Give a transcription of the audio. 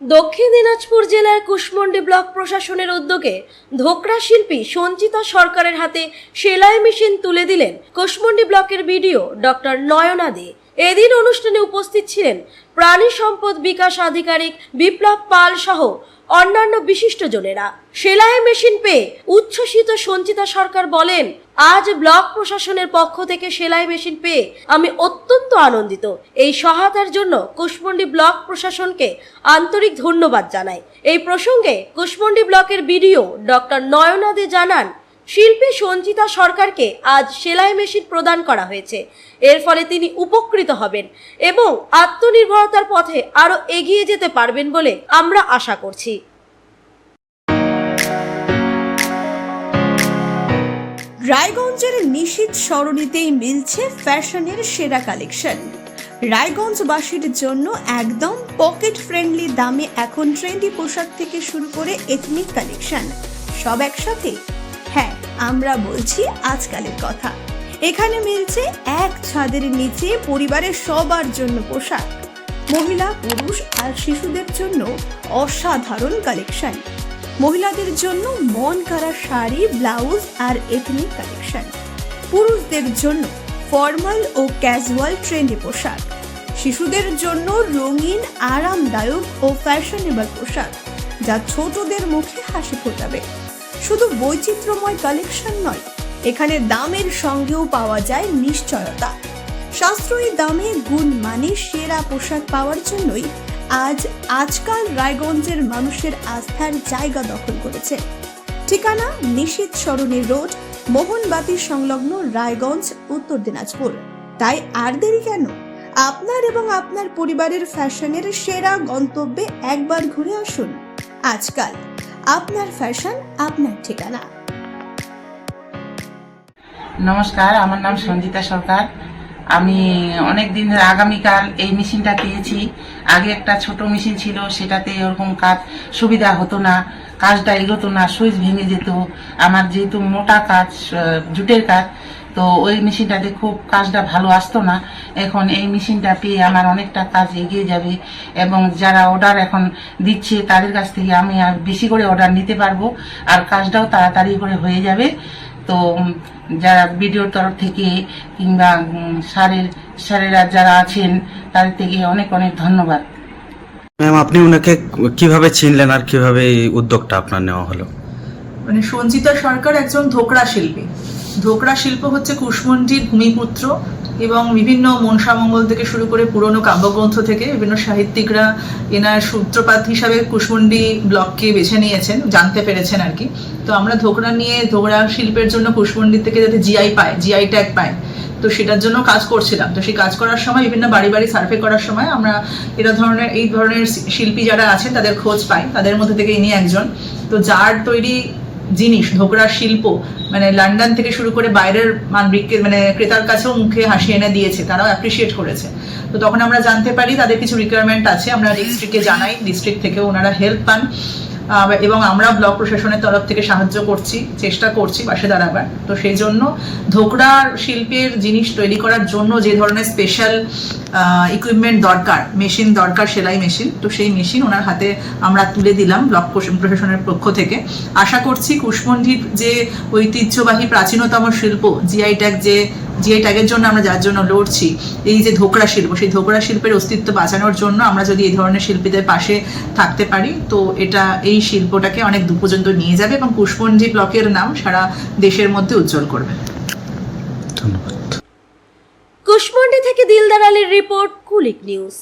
দক্ষিণ দিনাজপুর জেলার কুশমন্ডি ব্লক প্রশাসনের উদ্যোগে ধোকরা শিল্পী সঞ্চিতা সরকারের হাতে সেলাই মেশিন তুলে দিলেন কুশমন্ডি ব্লকের বিডিও ডক্টর নয়না দে। এদিন অনুষ্ঠানে উপস্থিত ছিলেন প্রাণী সম্পদ বিকাশ আধিকারিক বিপ্লব পাল সহ অন্যান্য বিশিষ্টজনেরা সেলাই মেশিন পেয়ে উচ্ছ্বসিত সঞ্চিতা সরকার বলেন, আজ ব্লক প্রশাসনের পক্ষ থেকে সেলাই মেশিন পেয়ে আমি অত্যন্ত আনন্দিত। এই সহায়তার জন্য কুশমন্ডি ব্লক প্রশাসনকে আন্তরিক ধন্যবাদ জানাই। এই প্রসঙ্গে কুশমন্ডি ব্লকের বিডিও ডক্টর নয়নাদে জানান শিল্পী সঞ্চিতা সরকারকে আজ সেলাই মেশিন প্রদান করা হয়েছে। এর ফলে তিনি উপকৃত হবেন এবং আত্মনির্ভরতার পথে আরও এগিয়ে যেতে পারবেন বলে আমরা আশা করছি। রায়গঞ্জের নিশীত সরণিতেই মিলছে ফ্যাশনের সেরা কালেকশন। রায়গঞ্জবাসীর জন্য একদম পকেট ফ্রেন্ডলি দামে এখন ট্রেন্ডি পোশাক থেকে শুরু করে এথনিক কালেকশন সব একসাথে? হ্যাঁ আমরা বলছি আজকালের কথা। এখানে মিলছে এক ছাদের নিচে পরিবারের সবার জন্য পোশাক। মহিলা, পুরুষ আর শিশুদের জন্য অসাধারণ কালেকশন মহিলাদের জন্য মন কারা শাড়ি ব্লাউজ আর এথনিক কালেকশন পুরুষদের জন্য ফর্মাল ও ক্যাজুয়াল ট্রেন্ডি পোশাক। শিশুদের জন্য রঙিন, আরামদায়ক ও ফ্যাশনেবল পোশাক, যা ছোটদের মুখে হাসি ফোটাবে। শুধু বৈচিত্র্যময় কালেকশন নয়, এখানে দামের সঙ্গেও পাওয়া যায় নিশ্চয়তা। সাশ্রয়ী দামে গুণ মানে সেরা পোশাক পাওয়ার জন্যই আজ আজকাল রায়গঞ্জের মানুষের আস্থার জায়গা দখল করেছে। ঠিকানা নিশীত সরণি রোড, মোহনবাতি সংলগ্ন রায়গঞ্জ, উত্তর দিনাজপুর। তাই আর দেরি কেন? আপনার এবং আপনার পরিবারের ফ্যাশনের সেরা গন্তব্যে একবার ঘুরে আসুন। আজকাল আপনার ফ্যাশন আপনার ঠিকানা। নমস্কার, আমার নাম সঞ্জিতা সরকার। আমি অনেক দিন আগামীকাল এই মেশিনটা পেয়েছি। আগে একটা ছোট মেশিন ছিল, সেটাতে ওরকম কাজ সুবিধা হতো না, কাজটা এগোতো না, সুইচ ভেঙে যেত। আমার যেহেতু মোটা কাজ জুটের কাজ তো ওই মেশিনটাতে খুব কাজটা ভালো আসতো না। এখন এই মেশিনটা পেয়ে আমার অনেকটা কাজ এগিয়ে যাবে এবং যারা অর্ডার এখন দিচ্ছে তাদের কাছ থেকে আমি আর বেশি করে অর্ডার নিতে পারব আর কাজটাও তাড়াতাড়ি করে হয়ে যাবে। তো যারা ভিডিওর তরফ থেকে কিংবা স্যারের স্যারেরা যারা আছেন তাদের থেকে অনেক অনেক ধন্যবাদ। ম্যাম আপনি ওনাকে কীভাবে চিনলেন আর কীভাবে এই উদ্যোগটা আপনার নেওয়া হলো? মানে সঞ্চিতা সরকার একজন ধোকরা শিল্পী। ধোকরা শিল্প হচ্ছে কুশমন্ডির ভূমিপুত্র এবং বিভিন্ন মনসামঙ্গল থেকে শুরু করে পুরনো কাব্যগ্রন্থ থেকে বিভিন্ন সাহিত্যিকরা এনার সূত্রপাত হিসাবে কুশমন্ডি ব্লককে বেছে নিয়েছেন, জানতে পেরেছেন আর কি। তো আমরা ধোকরা নিয়ে ধোকরা শিল্পের জন্য কুশমন্ডি থেকে যাতে জিআই পায় জিআই ট্যাগ পায়, তো সেটার জন্য কাজ করছিলাম। তো সেই কাজ করার সময়, বিভিন্ন বাড়ি বাড়ি সার্ভে করার সময় আমরা এরা ধরনের, এই ধরনের শিল্পী যারা আছেন, তাদের খোঁজ পাই। তাদের মধ্যে থেকে ইনি একজন। তো যার তৈরি জিনিস ঢোকরার শিল্প মানে লন্ডন থেকে শুরু করে বাইরের মানবিক মানে ক্রেতার কাছেও মুখে হাসি এনে দিয়েছে, তারাও অ্যাপ্রিসিয়েট করেছে। তো তখন আমরা জানতে পারি তাদের কিছু রিকোয়ারমেন্ট আছে, আমরা ডিস্ট্রিক্টকে জানাই ডিস্ট্রিক্ট থেকে ওনারা হেল্প পান। এবং আমরা ব্লক প্রশাসনের তরফ থেকে সাহায্য করছি, চেষ্টা করছি পাশে দাঁড়াবার। তো সেই জন্য ধোকরা শিল্পের জিনিস তৈরি করার জন্য যে ধরনের স্পেশাল ইকুইপমেন্ট দরকার মেশিন দরকার, সেলাই মেশিন তো সেই মেশিন ওনার হাতে আমরা তুলে দিলাম ব্লক প্রশাসনের পক্ষ থেকে। আশা করছি কুশমন্ডির যে ঐতিহ্যবাহী প্রাচীনতম শিল্প জিআই ট্যাগ যে জিআই ট্যাগের জন্য আমরা যার জন্য লড়ছি এই যে ধোকরা শিল্প সেই ধোকরা শিল্পের অস্তিত্ব বাঁচানোর জন্য আমরা যদি এই ধরনের শিল্পীদের পাশে থাকতে পারি তো এটা এই শিল্পটাকে অনেক দূর পর্যন্ত নিয়ে যাবে এবং পুষ্পঞ্জি ব্লকের নাম সারা দেশের মধ্যে উজ্জ্বল করবে। ধন্যবাদ। কুশমন্ডি থেকে দিলদার আলীর রিপোর্ট কুলিক নিউজ।